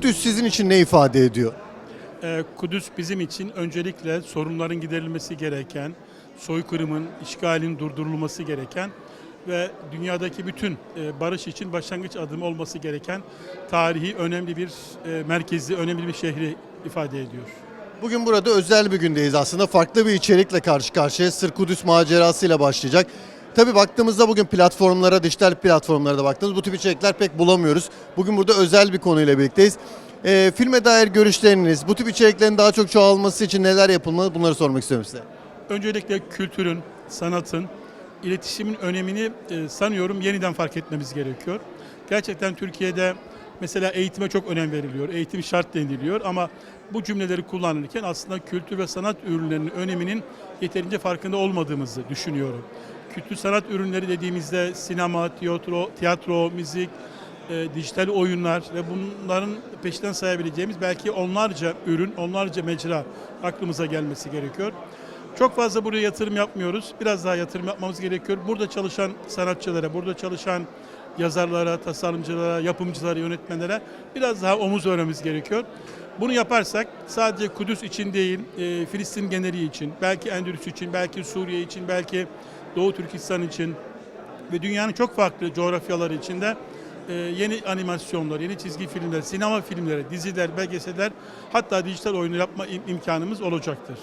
Kudüs sizin için ne ifade ediyor? Ee, Kudüs bizim için öncelikle sorunların giderilmesi gereken, soykırımın, işgalin durdurulması gereken ve dünyadaki bütün e, barış için başlangıç adımı olması gereken tarihi önemli bir e, merkezi, önemli bir şehri ifade ediyor. Bugün burada özel bir gündeyiz aslında. Farklı bir içerikle karşı karşıya Sır Kudüs macerasıyla başlayacak. Tabii baktığımızda bugün platformlara, dijital platformlara da baktığımız bu tip içerikler pek bulamıyoruz. Bugün burada özel bir konuyla birlikteyiz. Ee, filme dair görüşleriniz, bu tip içeriklerin daha çok çoğalması için neler yapılmalı bunları sormak istiyorum size. Öncelikle kültürün, sanatın, iletişimin önemini e, sanıyorum yeniden fark etmemiz gerekiyor. Gerçekten Türkiye'de mesela eğitime çok önem veriliyor. Eğitim şart deniliyor ama bu cümleleri kullanırken aslında kültür ve sanat ürünlerinin öneminin yeterince farkında olmadığımızı düşünüyorum. Kültür sanat ürünleri dediğimizde sinema, tiyatro, tiyatro, müzik, e, dijital oyunlar ve bunların peşinden sayabileceğimiz belki onlarca ürün, onlarca mecra aklımıza gelmesi gerekiyor. Çok fazla buraya yatırım yapmıyoruz. Biraz daha yatırım yapmamız gerekiyor. Burada çalışan sanatçılara, burada çalışan yazarlara, tasarımcılara, yapımcılara, yönetmenlere biraz daha omuz vermemiz gerekiyor. Bunu yaparsak sadece Kudüs için değil, e, Filistin geneli için, belki Endülüs için, belki Suriye için, belki Doğu Türkistan için ve dünyanın çok farklı coğrafyaları içinde e, yeni animasyonlar, yeni çizgi filmler, sinema filmleri, diziler, belgeseller hatta dijital oyunu yapma im- imkanımız olacaktır.